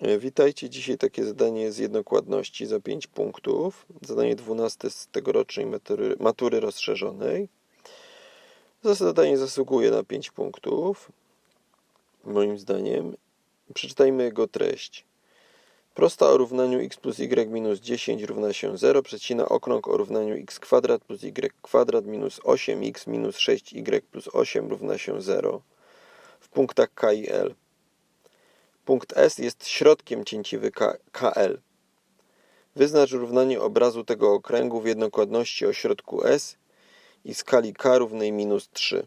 Witajcie. Dzisiaj takie zadanie z jednokładności za 5 punktów. Zadanie 12 z tegorocznej matury, matury rozszerzonej. Zadanie zasługuje na 5 punktów. Moim zdaniem. Przeczytajmy jego treść. Prosta o równaniu x plus y minus 10 równa się 0, przecina okrąg o równaniu x kwadrat plus y kwadrat minus 8x minus 6y plus 8 równa się 0 w punktach K i L. Punkt S jest środkiem cięciwy KL. Wyznacz równanie obrazu tego okręgu w jednokładności o środku S i skali K równej minus 3.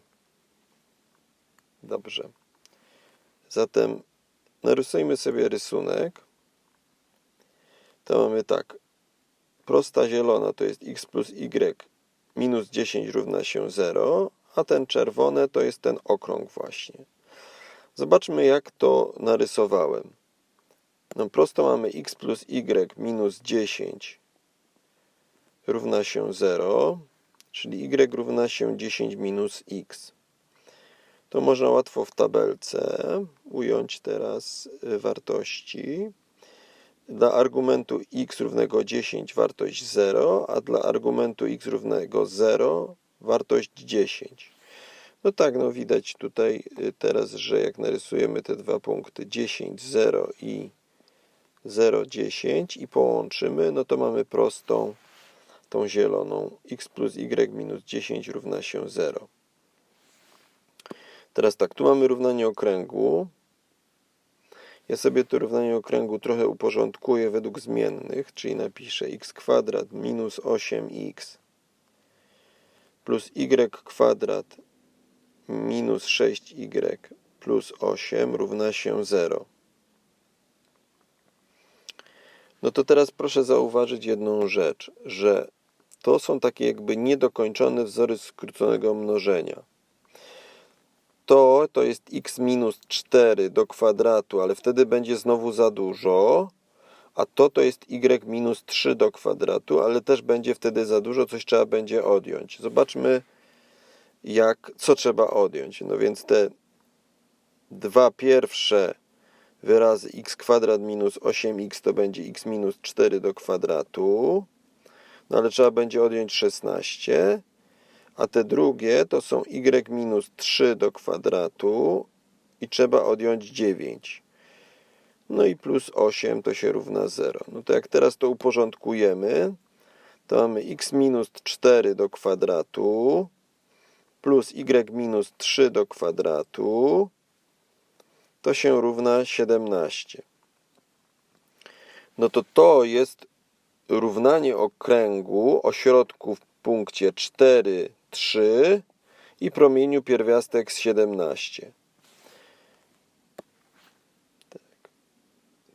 Dobrze. Zatem narysujmy sobie rysunek. To mamy tak. Prosta zielona to jest x plus y minus 10 równa się 0, a ten czerwone to jest ten okrąg właśnie. Zobaczmy, jak to narysowałem. No prosto mamy x plus y minus 10 równa się 0, czyli y równa się 10 minus x. To można łatwo w tabelce ująć teraz y, wartości. Dla argumentu x równego 10 wartość 0, a dla argumentu x równego 0 wartość 10. No tak, no widać tutaj y, teraz, że jak narysujemy te dwa punkty 10, 0 i 0, 10 i połączymy, no to mamy prostą tą zieloną x plus y minus 10 równa się 0. Teraz tak, tu mamy równanie okręgu. Ja sobie to równanie okręgu trochę uporządkuję według zmiennych, czyli napiszę x kwadrat minus 8x plus y kwadrat minus 6y plus 8 równa się 0. No to teraz proszę zauważyć jedną rzecz, że to są takie jakby niedokończone wzory skróconego mnożenia. To to jest x minus 4 do kwadratu, ale wtedy będzie znowu za dużo. A to to jest y minus 3 do kwadratu, ale też będzie wtedy za dużo, coś trzeba będzie odjąć. Zobaczmy, jak, co trzeba odjąć. No więc te dwa pierwsze wyrazy x kwadrat minus 8x to będzie x minus 4 do kwadratu. No ale trzeba będzie odjąć 16. A te drugie to są y minus 3 do kwadratu i trzeba odjąć 9. No i plus 8 to się równa 0. No to jak teraz to uporządkujemy, to mamy x minus 4 do kwadratu plus y minus 3 do kwadratu to się równa 17. No to to jest równanie okręgu o środku w punkcie 4, 3 i promieniu pierwiastek z 17. Tak.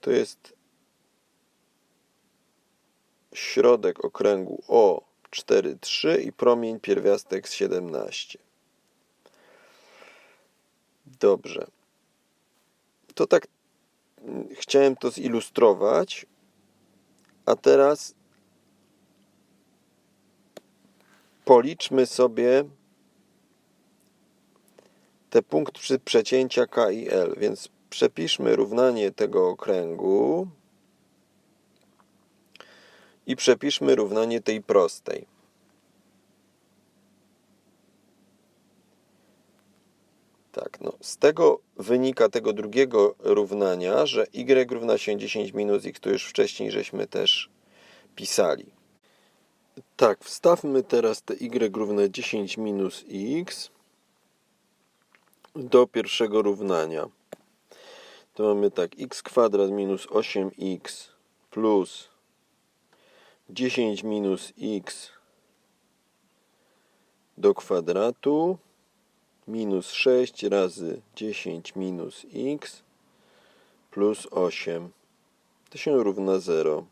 To jest środek okręgu o 4, 3 i promień pierwiastek z 17. Dobrze. To tak mm, chciałem to zilustrować, a teraz policzmy sobie te punkty przecięcia K i L, więc przepiszmy równanie tego okręgu i przepiszmy równanie tej prostej. Tak, no z tego wynika tego drugiego równania, że y równa się 10 minus x, to już wcześniej żeśmy też pisali. Tak, wstawmy teraz te y równe 10 minus x do pierwszego równania. To mamy tak, x kwadrat minus 8x plus 10 minus x do kwadratu minus 6 razy 10 minus x plus 8. To się równa 0.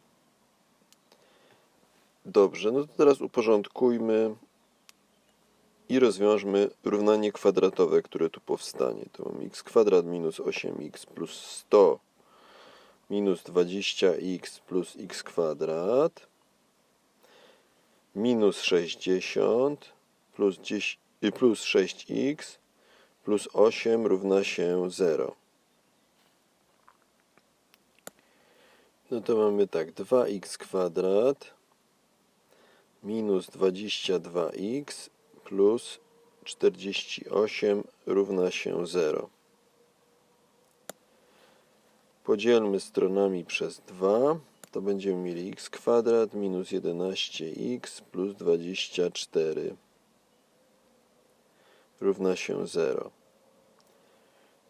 Dobrze, no to teraz uporządkujmy i rozwiążmy równanie kwadratowe, które tu powstanie. To mam x kwadrat minus 8x plus 100 minus 20x plus x kwadrat minus 60 plus, 10, y, plus 6x plus 8 równa się 0. No to mamy tak, 2x kwadrat minus 22x plus 48 równa się 0. Podzielmy stronami przez 2, to będziemy mieli x kwadrat minus 11x plus 24 równa się 0.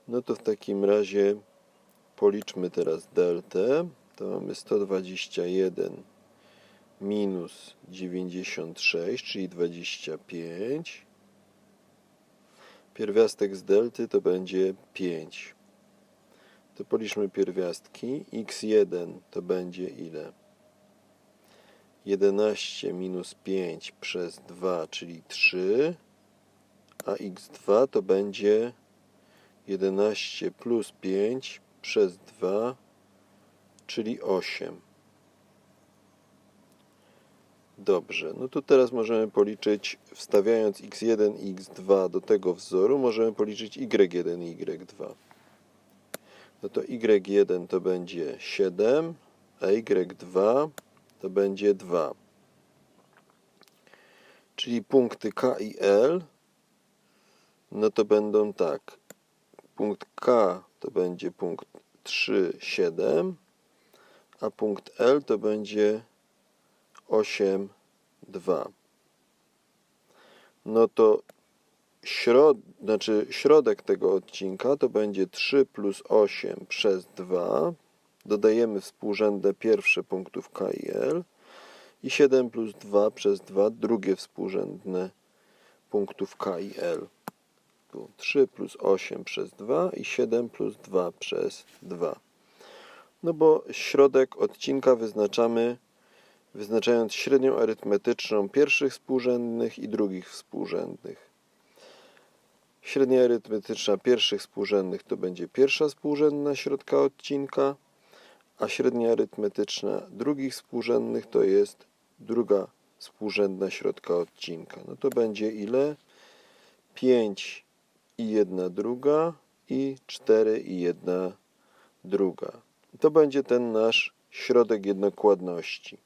No to w takim razie policzmy teraz deltę. To mamy 121 minus 96, czyli 25. Pierwiastek z delty to będzie 5. To policzmy pierwiastki. x1 to będzie ile? 11 minus 5 przez 2, czyli 3. A x2 to będzie 11 plus 5 przez 2, czyli 8. Dobrze, no to teraz możemy policzyć, wstawiając x1 i x2 do tego wzoru, możemy policzyć y1 i y2. No to y1 to będzie 7, a y2 to będzie 2. Czyli punkty K i L, no to będą tak. Punkt K to będzie punkt 3, 7, a punkt L to będzie 8, 2. No to środ, znaczy środek tego odcinka to będzie 3 plus 8 przez 2. Dodajemy współrzędne pierwsze punktów K i L. I 7 plus 2 przez 2 drugie współrzędne punktów K i L. Tu 3 plus 8 przez 2 i 7 plus 2 przez 2. No bo środek odcinka wyznaczamy wyznaczając średnią arytmetyczną pierwszych współrzędnych i drugich współrzędnych. Średnia arytmetyczna pierwszych współrzędnych to będzie pierwsza współrzędna środka odcinka, a średnia arytmetyczna drugich współrzędnych to jest druga współrzędna środka odcinka. No to będzie ile? 5 i 1 druga i 4 i 1 druga. To będzie ten nasz środek jednokładności.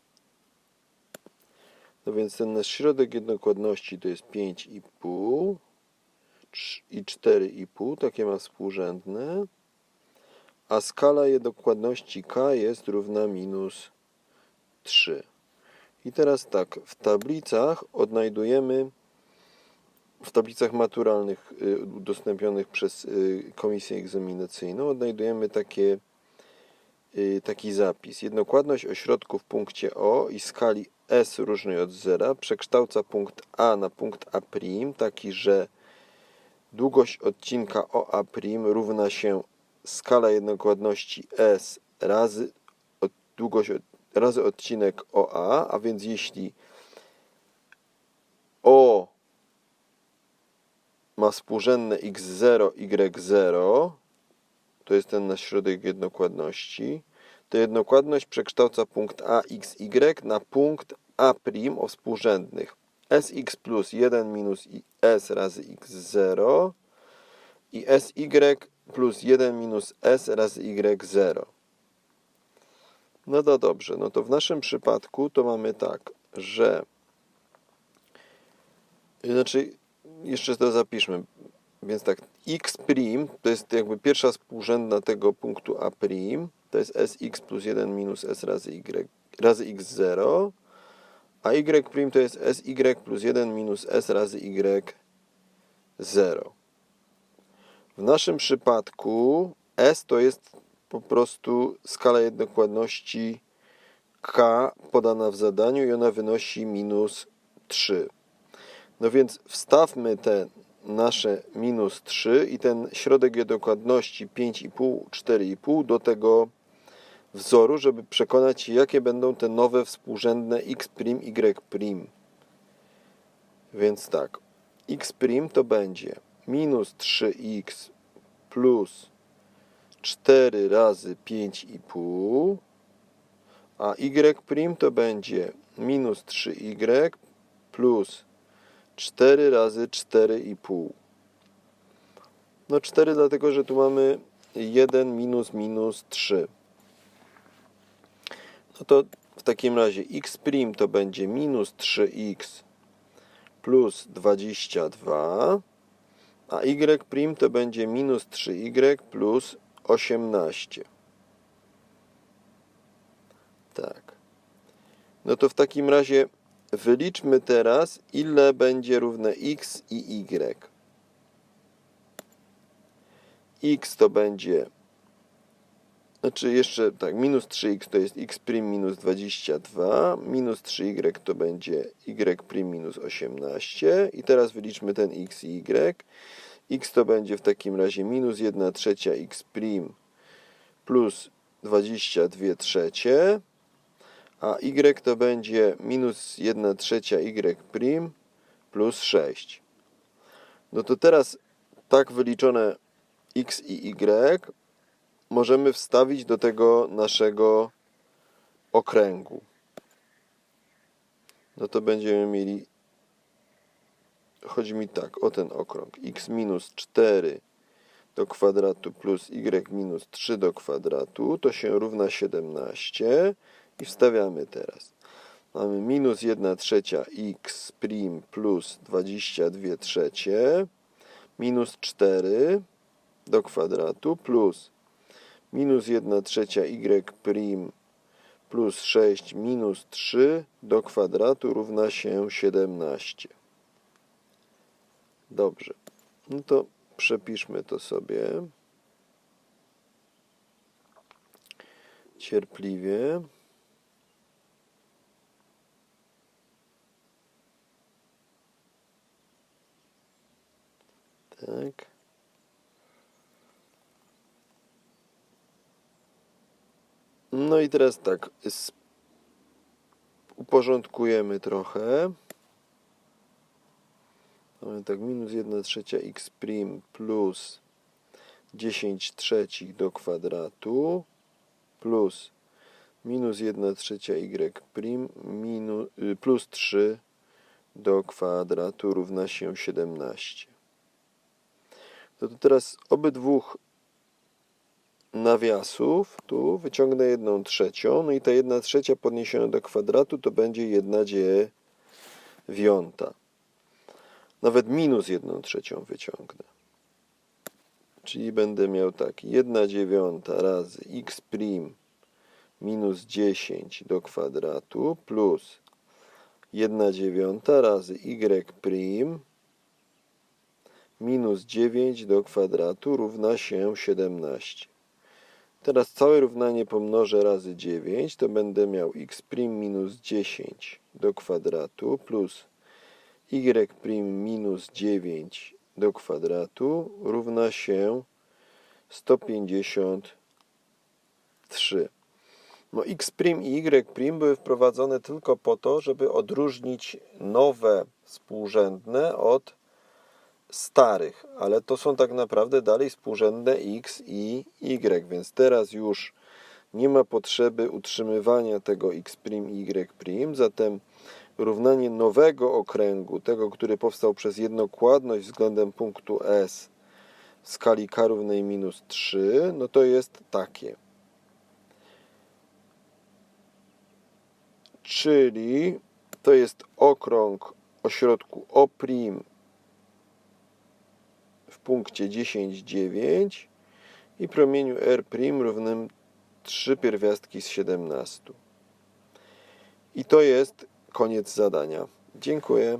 No więc ten nasz środek jednokładności to jest 5,5 i 4,5, takie ma współrzędne, a skala jednokładności k jest równa minus 3. I teraz tak, w tablicach odnajdujemy, w tablicach maturalnych y, udostępnionych przez y, komisję egzaminacyjną odnajdujemy takie, y, taki zapis. Jednokładność ośrodku w punkcie O i skali S różnej od zera przekształca punkt A na punkt A', taki, że długość odcinka OA' równa się skala jednokładności S razy długość razy odcinek OA, a więc jeśli O ma współrzędne x0, y0, to jest ten nasz środek jednokładności, to jednokładność przekształca punkt A, x, y na punkt A' o współrzędnych sx plus 1 minus s razy x0 i sy plus 1 minus s razy y0. No to dobrze, no to w naszym przypadku to mamy tak, że znaczy jeszcze to zapiszmy. Więc tak, x' to jest jakby pierwsza współrzędna tego punktu A', to jest sx plus 1 minus s razy, y, razy x0, a y' to jest sy plus 1 minus s razy y0. W naszym przypadku s to jest po prostu skala jednokładności k podana w zadaniu i ona wynosi minus 3. No więc wstawmy te nasze minus 3 i ten środek jednokładności 5,5, 4,5 do tego wzoru, żeby przekonać się, jakie będą te nowe współrzędne x', y'. Więc tak, x' to będzie minus 3x plus 4 razy 5,5, a y' to będzie minus 3y plus 4 razy 4,5. No 4 dlatego, że tu mamy 1 minus minus 3. No to w takim razie x' to będzie minus 3x plus 22, a y' to będzie minus 3y plus 18. Tak. No to w takim razie wyliczmy teraz, ile będzie równe x i y. x to będzie, znaczy jeszcze tak, minus 3x to jest x' minus 22, minus 3y to będzie y' minus 18 i teraz wyliczmy ten x i y. x to będzie w takim razie minus 1 trzecia x' plus 22 trzecie, a y to będzie minus 1 trzecia y' plus 6. No to teraz tak wyliczone x i y możemy wstawić do tego naszego okręgu. No to będziemy mieli, chodzi mi tak, o ten okrąg, x minus 4 do kwadratu plus y minus 3 do kwadratu, to się równa 17 i wstawiamy teraz. Mamy minus 1 trzecia x prim plus 22 trzecie minus 4 do kwadratu plus minus 1 trzecia y prim plus 6 minus 3 do kwadratu równa się 17. Dobrze. No to przepiszmy to sobie. Cierpliwie. Tak. No i teraz tak, uporządkujemy trochę. Mamy tak, minus 1 trzecia x prim plus 10 trzecich do kwadratu plus minus 1 trzecia y prim minu, y, plus 3 do kwadratu równa się 17. To, to teraz obydwóch nawiasów, tu wyciągnę jedną trzecią, no i ta jedna trzecia podniesiona do kwadratu to będzie jedna dziewiąta. Nawet minus jedną trzecią wyciągnę. Czyli będę miał tak, jedna dziewiąta razy x prim minus 10 do kwadratu plus jedna dziewiąta razy y prim minus 9 do kwadratu równa się 17. Teraz całe równanie pomnożę razy 9, to będę miał x' minus 10 do kwadratu plus y' minus 9 do kwadratu równa się 153. No x' i y' były wprowadzone tylko po to, żeby odróżnić nowe współrzędne od starych, ale to są tak naprawdę dalej współrzędne x i y, więc teraz już nie ma potrzeby utrzymywania tego x' y', zatem równanie nowego okręgu, tego, który powstał przez jednokładność względem punktu S w skali k równej minus 3, no to jest takie. Czyli to jest okrąg o środku O' punkcie 10,9 i promieniu R' równym 3 pierwiastki z 17. I to jest koniec zadania. Dziękuję.